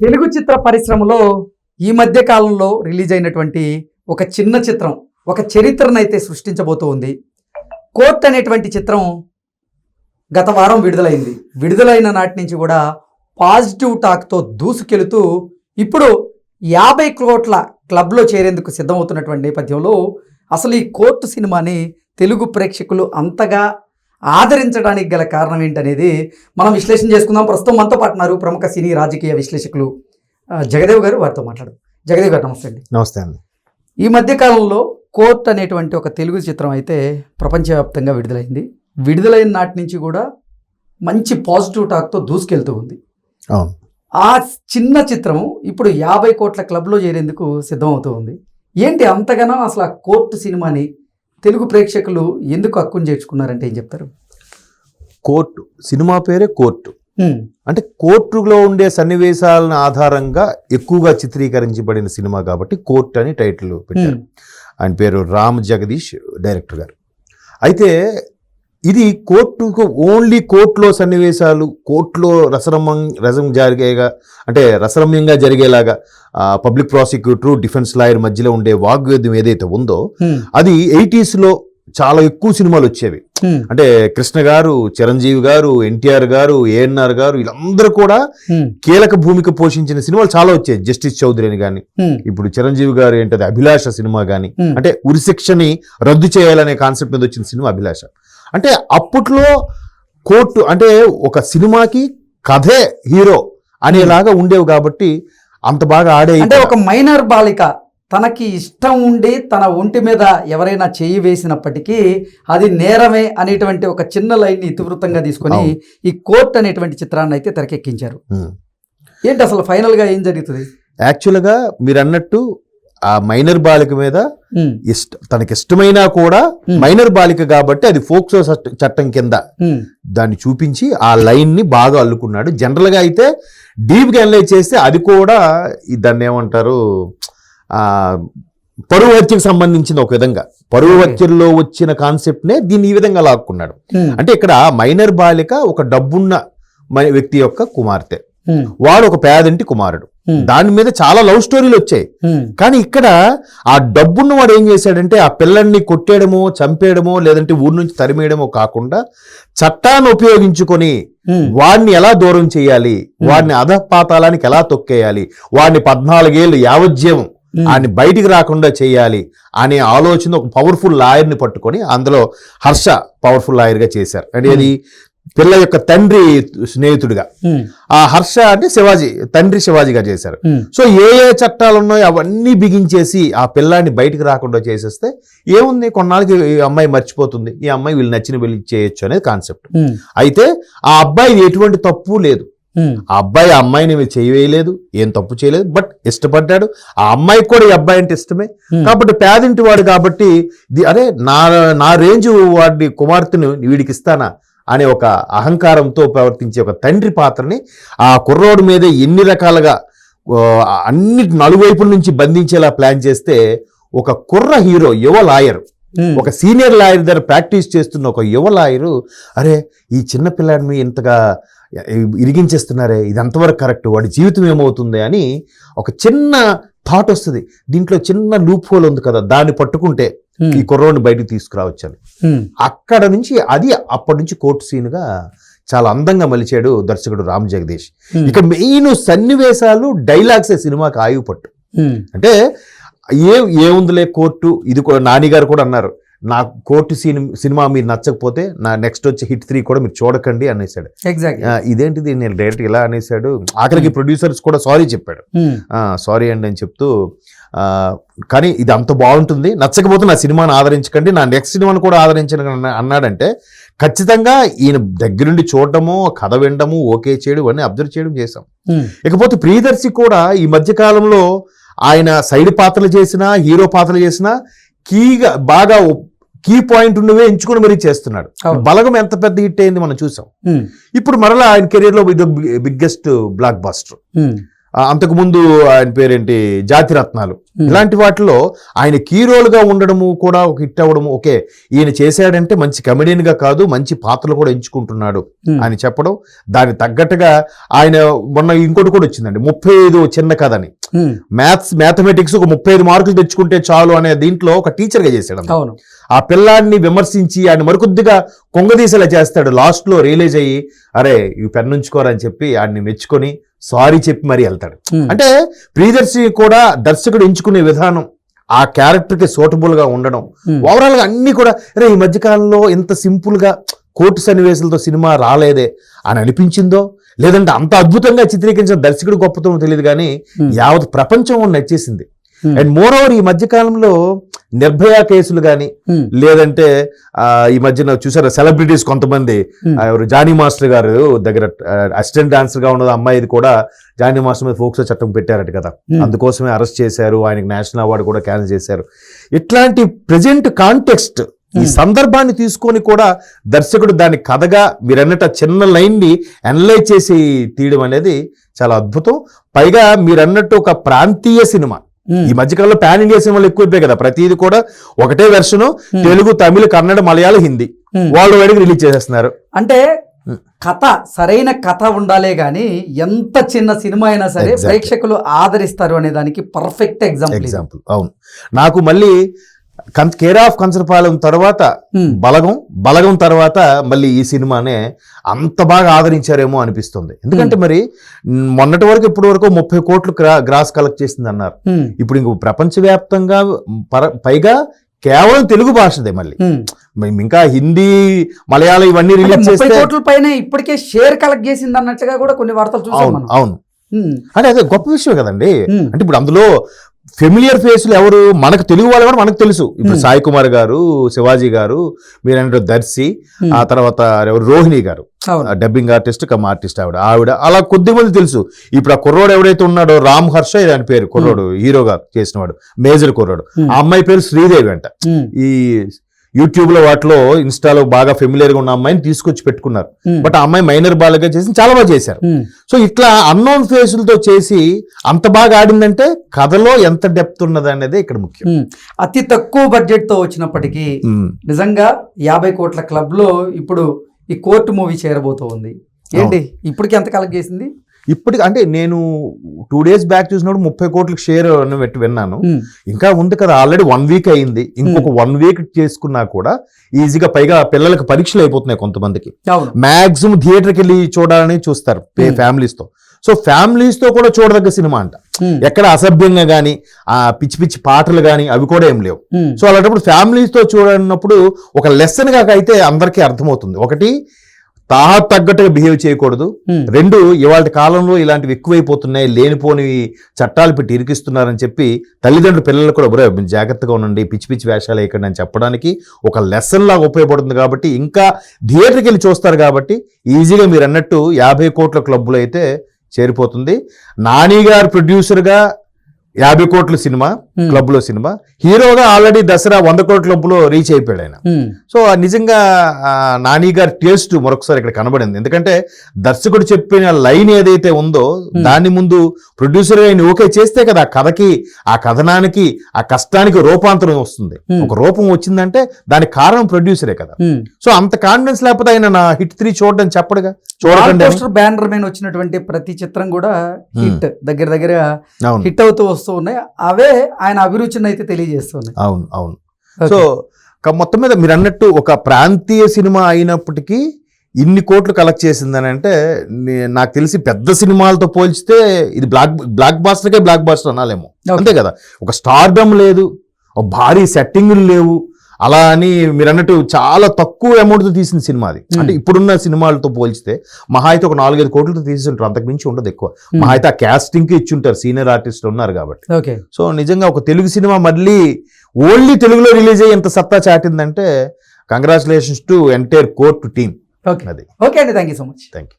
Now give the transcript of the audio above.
తెలుగు చిత్ర పరిశ్రమలో ఈ మధ్య కాలంలో రిలీజ్ అయినటువంటి ఒక చిన్న చిత్రం ఒక చరిత్రను అయితే సృష్టించబోతూ ఉంది. కోర్ట్ అనేటువంటి చిత్రం గత వారం విడుదలైంది. విడుదలైన నాటి నుంచి కూడా పాజిటివ్ టాక్తో దూసుకెళుతూ ఇప్పుడు యాభై కోట్ల క్లబ్లో చేరేందుకు సిద్ధమవుతున్నటువంటి నేపథ్యంలో అసలు ఈ కోర్టు సినిమాని తెలుగు ప్రేక్షకులు అంతగా ఆదరించడానికి గల కారణం ఏంటనేది మనం విశ్లేషణ చేసుకుందాం. ప్రస్తుతం మనతో పాటు ఉన్నారు ప్రముఖ సినీ రాజకీయ విశ్లేషకులు జగదేవ్ గారు. వారితో మాట్లాడు. జగదేవ్ గారు నమస్తే అండి. నమస్తే అండి. ఈ మధ్య కాలంలో కోర్ట్ అనేటువంటి ఒక తెలుగు చిత్రం అయితే ప్రపంచవ్యాప్తంగా విడుదలైంది. విడుదలైన నాటి నుంచి కూడా మంచి పాజిటివ్ టాక్తో దూసుకెళ్తూ ఉంది. అవును. ఆ చిన్న చిత్రము ఇప్పుడు యాభై కోట్ల క్లబ్లో చేరేందుకు సిద్ధమవుతూ ఉంది. ఏంటి అంతగానో అసలు ఆ కోర్టు సినిమాని తెలుగు ప్రేక్షకులు ఎందుకు హక్కును చేర్చుకున్నారంటే ఏం చెప్తారు? కోర్టు సినిమా పేరే కోర్టు. అంటే కోర్టులో ఉండే సన్నివేశాలను ఆధారంగా ఎక్కువగా చిత్రీకరించబడిన సినిమా కాబట్టి కోర్టు అని టైటిల్ పెట్టారు. ఆయన పేరు రామ్ జగదీష్ డైరెక్టర్ గారు. అయితే ఇది కోర్టుకు ఓన్లీ కోర్టులో సన్నివేశాలు కోర్టులో రసరమ్యం రసం జరిగేగా అంటే రసరమ్యంగా జరిగేలాగా పబ్లిక్ ప్రాసిక్యూటర్ డిఫెన్స్ లాయర్ మధ్యలో ఉండే వాగ్వేద్యం ఏదైతే ఉందో అది 80s లో చాలా ఎక్కువ సినిమాలు వచ్చేవి. అంటే కృష్ణ గారు చిరంజీవి గారు ఎన్టీఆర్ గారు ఏఎన్ఆర్ గారు వీళ్ళందరూ కూడా హ్మ్, కీలక భూమిక పోషించిన సినిమాలు చాలా వచ్చాయి. జస్టిస్ చౌదరి అని కానీ హ్మ్, ఇప్పుడు చిరంజీవి గారు ఏంటది అభిలాష సినిమా కానీ. అంటే ఉరిశిక్షని రద్దు చేయాలనే కాన్సెప్ట్ మీద వచ్చిన సినిమా అభిలాష. అంటే అప్పట్లో కోర్టు అంటే ఒక సినిమాకి కథే హీరో అనేలాగా ఉండేవి కాబట్టి అంత బాగా ఆడే అంటే ఒక మైనర్ బాలిక తనకి ఇష్టం ఉండి తన ఒంటి మీద ఎవరైనా చేయి వేసినప్పటికీ అది నేరమే అనేటువంటి ఒక చిన్న లైన్ ఇతివృత్తంగా తీసుకొని. ఈ కోర్ట్ అనేటువంటి చిత్రాన్ని అయితే తెరకెక్కించారు. ఏంటి అసలు ఫైనల్గా ఏం జరుగుతుంది యాక్చువల్గా మీరు అన్నట్టు ఆ మైనర్ బాలిక మీద ఇష్ట తనకి ఇష్టమైనా కూడా. మైనర్ బాలిక కాబట్టి అది ఫోక్సో చట్ట- కింద దాన్ని చూపించి ఆ లైన్ని బాగా అల్లుకున్నాడు జనరల్గా అయితే డీప్గా అనలైజ్ చేస్తే అది కూడా దాన్ని ఏమంటారు పరువు హత్యకు సంబంధించిన ఒక విధంగా పరువు. హత్యల్లో వచ్చిన కాన్సెప్ట్ నే దీన్ని ఈ విధంగా లాక్కున్నాడు. అంటే ఇక్కడ మైనర్ బాలిక ఒక డబ్బున్న వ్యక్తి యొక్క కుమార్తె. వాడు ఒక పేదంటి కుమారుడు. దాని మీద చాలా లవ్ స్టోరీలు వచ్చాయి. కానీ ఇక్కడ ఆ డబ్బున్న వాడు ఏం చేశాడంటే ఆ పిల్లల్ని కొట్టేయడమో చంపేయడమో లేదంటే ఊరి నుంచి తరిమేయడమో కాకుండా చట్టాన్ని ఉపయోగించుకొని వాడిని ఎలా దూరం చేయాలి వాడిని అధపాతాలానికి ఎలా తొక్కేయాలి వాడిని పద్నాలుగేళ్ళు యావజ్యం హ్మ్, ఆయన్ని బయటికి రాకుండా చేయాలి అనే ఆలోచన ఒక పవర్ఫుల్ లాయర్ని పట్టుకొని అందులో హర్ష పవర్ఫుల్ లాయర్గా చేశారు. అంటే అది పిల్ల యొక్క తండ్రి స్నేహితుడిగా. హ్మ్, ఆ హర్ష అంటే శివాజీ తండ్రి శివాజీగా చేశారు. సో ఏ ఏ చట్టాలు ఉన్నాయో అవన్నీ బిగించేసి ఆ పిల్లాన్ని బయటికి రాకుండా చేసేస్తే ఏముంది? కొన్నాళ్ళకి ఈ అమ్మాయి మర్చిపోతుంది. ఈ అమ్మాయి వీళ్ళు నచ్చిన వెళ్ళి చేయొచ్చు అనేది కాన్సెప్ట్ అయితే ఆ అబ్బాయి ఎటువంటి తప్పు లేదు. ఆ అబ్బాయి ఆ అమ్మాయిని చేయవేయలేదు ఏం తప్పు చేయలేదు బట్ ఇష్టపడ్డాడు. ఆ అమ్మాయికి కూడా ఈ అబ్బాయి అంటే ఇష్టమే. హ్మ్, కాబట్టి పేదింటి వాడు కాబట్టి అరే నా నా రేంజ్ వాడి కుమార్తెను వీడికి ఇస్తానా అనే ఒక అహంకారంతో ప్రవర్తించే ఒక తండ్రి పాత్రని ఆ కుర్రోడు మీద ఎన్ని రకాలుగా అన్ని నలువైపుల నుంచి బంధించేలా ప్లాన్ చేస్తే ఒక కుర్ర హీరో యువ లాయర్ హ్మ్, ఒక సీనియర్ లాయర్ దగ్గర ప్రాక్టీస్ చేస్తున్న ఒక యువ లాయరు అరే ఈ చిన్న పిల్లాడిని ఇంతగా ఇరిగించేస్తున్నారే ఇది ఎంతవరకు కరెక్ట్ వాడి జీవితం ఏమవుతుంది అని ఒక చిన్న థాట్ వస్తుంది. దీంట్లో చిన్న లూప్ హోల్ ఉంది కదా దాన్ని పట్టుకుంటే ఈ కుర్రోడిని బయటికి తీసుకురావచ్చు అని అక్కడ నుంచి అది అప్పటి నుంచి కోర్టు సీన్గా చాలా అందంగా మలిచాడు దర్శకుడు రామ్ జగదీష్. ఇక మెయిన్ సన్నివేశాలు డైలాగ్సే సినిమాకి ఆయువు పట్టు. అంటే ఏ ఏముందిలే కోర్టు ఇది కూడా నాని గారు కూడా అన్నారు. నా కోర్టు సీన్ సినిమా మీరు నచ్చకపోతే నా నెక్స్ట్ వచ్చే హిట్ త్రీ కూడా మీరు చూడకండి అనేసాడు. ఎగ్జాక్ట్లీ ఆ, ఇదేంటిది? నేను డైరెక్ట్ ఇలా అనేసాడు. ఆఖరికి ప్రొడ్యూసర్స్ కూడా సారీ చెప్పాడు. హ్మ్, సారీ అండి అని చెప్తూ కానీ ఇది అంత బాగుంటుంది. నచ్చకపోతే నా సినిమాని ఆదరించకండి. నా నెక్స్ట్ సినిమాను కూడా ఆదరించండి అన్న- అన్నాడంటే ఖచ్చితంగా ఈయన దగ్గరుండి చూడటము కథ వినడము ఓకే చేయడం ఇవన్నీ అబ్జర్వ్ చేయడం చేశాం. హ్మ్, ఇకపోతే ప్రియదర్శి కూడా ఈ మధ్య కాలంలో ఆయన సైడ్ పాత్రలు చేసినా హీరో పాత్రలు చేసినా కీగా బాగా కీ పాయింట్ ఉన్నవే ఎంచుకుని మరీ చేస్తున్నాడు. బలగం ఎంత పెద్ద హిట్ అయింది మనం చూసాం. ఇప్పుడు మరలా ఆయన కెరీర్లో ఇది బిగ్గెస్ట్ బ్లాక్ బాస్టర్ హ్మ్, ఆ, అంతకుముందు ఆయన పేరేంటి? జాతి రత్నాలు. Hmm. ఇలాంటి వాటిలో ఆయన కీరోలుగా ఉండడము కూడా ఒక హిట్ అవ్వడము ఓకే ఈయన చేశాడంటే మంచి కమెడియన్గా కాదు మంచి పాత్రలు కూడా ఎంచుకుంటున్నాడు. అని చెప్పడం దానికి తగ్గట్టుగా ఆయన మొన్న ఇంకోటి కూడా వచ్చిందండి ముప్పై ఐదు చిన్న కథ అని మ్యాథ్స్ మ్యాథమెటిక్స్ ఒక ముప్పై ఐదు మార్కులు తెచ్చుకుంటే చాలు అనే దీంట్లో ఒక టీచర్గా చేశాడు ఆ పిల్లాడిని విమర్శించి ఆయన మరికొద్దిగా కొంగదీసేలా చేస్తాడు. లాస్ట్లో రియలైజ్ అయ్యి అరే ఈ పెన్ ఉంచుకోరా అని చెప్పి ఆయన్ని మెచ్చుకొని సారీ చెప్పి మరీ వెళ్తాడు. అంటే ప్రియదర్శి కూడా దర్శకుడు ఎంచుకునే విధానం ఆ క్యారెక్టర్కి సూటబుల్గా ఉండడం ఉమ్, ఓవరాల్గా అన్ని కూడా అరే ఈ మధ్యకాలంలో ఇంత సింపుల్గా కోర్టు సన్నివేశాలతో సినిమా రాలేదే అని అనిపించిందో లేదంటే అంత అద్భుతంగా చిత్రీకరించిన దర్శకుడు గొప్పతనం తెలియదు కానీ యావత్ ప్రపంచం నచ్చేసింది. అండ్ మోర్ ఓవర్ ఈ మధ్యకాలంలో నిర్భయ కేసులు కానీ ఉమ్, లేదంటే ఆ, ఈ మధ్యన చూసారా సెలబ్రిటీస్ కొంతమంది Hmm. ఎవరు జానీ మాస్టర్ గారు దగ్గర అసిస్టెంట్ డాన్సర్గా ఉన్నది అమ్మాయిది కూడా జానీ మాస్టర్ మీద ఫోక్సో చట్టం పెట్టారట కదా Hmm. అందుకోసమే అరెస్ట్ చేశారు ఆయనకి నేషనల్ అవార్డు కూడా క్యాన్సిల్ చేశారు ఇట్లాంటి ప్రజెంట్ కాంటెక్స్ట్ ఈ Hmm. సందర్భాన్ని తీసుకొని కూడా దర్శకుడు దాన్ని కథగా మీరన్నట్టు ఆ చిన్న లైన్ని అనలైజ్ చేసి తీయడం అనేది చాలా అద్భుతం పైగా మీరన్నట్టు ఒక ప్రాంతీయ సినిమా ఈ మధ్యకాలంలో పాన్ ఇండియా సినిమాలు ఎక్కువైపోయాయి కదా ప్రతిది కూడా ఒకటే version Hmm. Telugu Tamil Kannada Malayalam Hindi um. వాళ్ళు వేడికి రిలీజ్ చేసేస్తున్నారు అంటే. కథ సరైన కథ ఉండాలే గాని ఎంత చిన్న సినిమా అయినా సరే. ప్రేక్షకులు ఆదరిస్తారు అనే దానికి పర్ఫెక్ట్ ఎగ్జాంపుల్ ఎగ్జాంపుల్ అవును నాకు మళ్ళీ కేర్ ఆఫ్ కంచరపాలెం తర్వాత బలగం బలగం తర్వాత మళ్ళీ ఈ సినిమానే అంత బాగా ఆదరించారేమో అనిపిస్తుంది. ఎందుకంటే మరి మొన్నటి వరకు ఇప్పటి వరకు ముప్పై కోట్లు గ్రా- గ్రాస్ కలెక్ట్ చేసింది అన్నారు ఇప్పుడు ఇంక ప్రపంచవ్యాప్తంగా పర- పైగా కేవలం తెలుగు భాషదే మళ్ళీ. ఇంకా హిందీ మలయాళం ఇవన్నీ రిలీజ్ చేస్తే కోట్ల పైన ఇప్పటికే షేర్ కలెక్ట్ చేసింది అన్నట్టుగా కూడా కొన్ని వార్తలు చూసాం అవును అవును. అంటే అదే గొప్ప విషయం కదండి. అంటే ఇప్పుడు అందులో ఫెమిలియర్ ఫేస్లు ఎవరు? మనకు తెలుగు వాళ్ళు కూడా మనకు తెలుసు. ఇప్పుడు Hmm. సాయి కుమార్ గారు శివాజీ గారు మీరంటే దర్శి ఉమ్, ఆ తర్వాత ఎవరు? రోహిణి గారు. డబ్బింగ్ ఆర్టిస్ట్ కమ్ ఆర్టిస్ట్ ఆవిడ. ఆవిడ అలా కొద్ది మంది తెలుసు. ఇప్పుడు ఆ కుర్రోడు ఎవడైతే ఉన్నాడో రామ్ హర్ష దాని పేరు. కుర్రోడు హీరోగా చేసినవాడు. మేజర్ కుర్రోడు. Hmm. ఆ అమ్మాయి పేరు శ్రీదేవి అంట. ఈ యూట్యూబ్లో వాటిలో ఇన్స్టాలో బాగా ఫెమిలియర్గా ఉన్న అమ్మాయిని తీసుకొచ్చి పెట్టుకున్నారు. బట్ ఆ అమ్మాయి మైనర్ బాలగా చేసి చాలా బాగా చేశారు. సో ఇట్లా అన్నోన్ ఫేసులతో చేసి అంత బాగా ఆడిందంటే కథలో ఎంత డెప్త్ ఉన్నది అనేది ఇక్కడ ముఖ్యం. ఉమ్. అతి తక్కువ బడ్జెట్తో వచ్చినప్పటికీ. నిజంగా యాభై కోట్ల క్లబ్లో ఇప్పుడు ఈ కోర్టు మూవీ చేరబోతూ ఉంది ఏంటి? ఇప్పటికి ఎంత కలెక్ట్ చేసింది? ఇప్పటికి అంటే నేను టూ డేస్ బ్యాక్ చూసినప్పుడు ముప్పై కోట్లకు షేర్ పెట్టి విన్నాను. ఉమ్, ఇంకా ఉంది కదా ఆల్రెడీ వన్ వీక్ అయింది. ఇంకొక వన్ వీక్ చేసుకున్నా కూడా ఈజీగా పైగా పిల్లలకి పరీక్షలు అయిపోతున్నాయి కొంతమందికి. మాక్సిమం థియేటర్కి వెళ్ళి చూడాలని చూస్తారు Hmm. ఫ్యామిలీస్తో. సో ఫ్యామిలీస్తో కూడా చూడదగ్గ సినిమా అంట. ఉమ్, ఎక్కడ అసభ్యంగా కానీ ఆ పిచ్చి పిచ్చి పాటలు కానీ అవి కూడా ఏం లేవు. సో అలాంటప్పుడు ఫ్యామిలీస్తో చూడనప్పుడు ఒక లెసన్గా అయితే అందరికీ అర్థమవుతుంది. ఒకటి తాహా తగ్గట్టుగా బిహేవ్ చేయకూడదు. రెండు ఇవాళ కాలంలో ఇలాంటివి ఎక్కువైపోతున్నాయి లేనిపోని చట్టాలు పెట్టి ఇరికిస్తున్నారని చెప్పి తల్లిదండ్రులు పిల్లలు కూడా "ఒరేయ్, మీరు జాగ్రత్తగా ఉండండి పిచ్చి పిచ్చి వేషాలు వేయకండి అని చెప్పడానికి ఒక లెసన్ లాగా ఉపయోగపడుతుంది కాబట్టి ఇంకా థియేటర్కి వెళ్ళి చూస్తారు కాబట్టి ఈజీగా మీరు అన్నట్టు యాభై కోట్ల క్లబ్బులు అయితే చేరిపోతుంది. నాని గారు ప్రొడ్యూసర్గా యాభై కోట్ల సినిమా ఉమ్, క్లబ్లో సినిమా. హీరోగా ఆల్రెడీ దసరా వంద కోట్ల క్లబ్లో రీచ్ అయిపోయాడు ఆయన. ఉమ్, సో నిజంగా నాని గారి టేస్ట్ మరొకసారి ఇక్కడ కనబడింది. ఎందుకంటే దర్శకుడు చెప్పిన లైన్ ఏదైతే ఉందో దాని ముందు ప్రొడ్యూసర్ ఆయన ఓకే చేస్తే కదా ఆ కథకి ఆ కథనానికి ఆ కష్టానికి రూపాంతరం వస్తుంది. Hmm. ఒక రూపం వచ్చిందంటే దానికి కారణం ప్రొడ్యూసరే కదా. సో అంత కాన్ఫిడెన్స్ లేకపోతే ఆయన నా హిట్ త్రీ చూడడం చెప్పడుగా. పోస్టర్ బ్యానర్ మీద వచ్చినటువంటి ప్రతి చిత్రం కూడా హిట్. దగ్గర దగ్గర అవును. హిట్ అవుతూ వస్తూ ఉన్నాయి. అవే ఆయన అభిరుచిని అయితే తెలియజేస్తున్నాయి అవును అవును. సో మొత్తం మీద మీరు అన్నట్టు ఒక ప్రాంతీయ సినిమా అయినప్పటికీ ఇన్ని కోట్లు కలెక్ట్ చేసిందని అంటే నాకు తెలిసి పెద్ద సినిమాలతో పోల్చితే ఇది బ్లాక్ బ్లాక్ బాస్టర్కే బ్లాక్ బాస్టర్ అనాలేమో. అంతే కదా. ఒక స్టార్డమ్ లేదు ఒక భారీ సెట్టింగులు లేవు అలా అని మీరు అన్నట్టు చాలా తక్కువ అమౌంట్తో తీసిన సినిమా అది. అంటే ఇప్పుడున్న సినిమాలతో పోల్చితే మహా అయితే ఒక నాలుగైదు కోట్లతో తీసి ఉంటారు అంతకు మించి ఉండదు ఎక్కువ. మహా అయితే ఆ casting కి ఇచ్చి ఉంటారు సీనియర్ ఆర్టిస్టులు ఉన్నారు కాబట్టి. ఓకే. సో నిజంగా ఒక తెలుగు సినిమా మళ్ళీ ఓన్లీ తెలుగులో రిలీజ్ అయ్యి ఎంత సత్తా చాటిందంటే congratulations to entire court team okay. అది. ఓకే అండి. Thank you so much. Thank you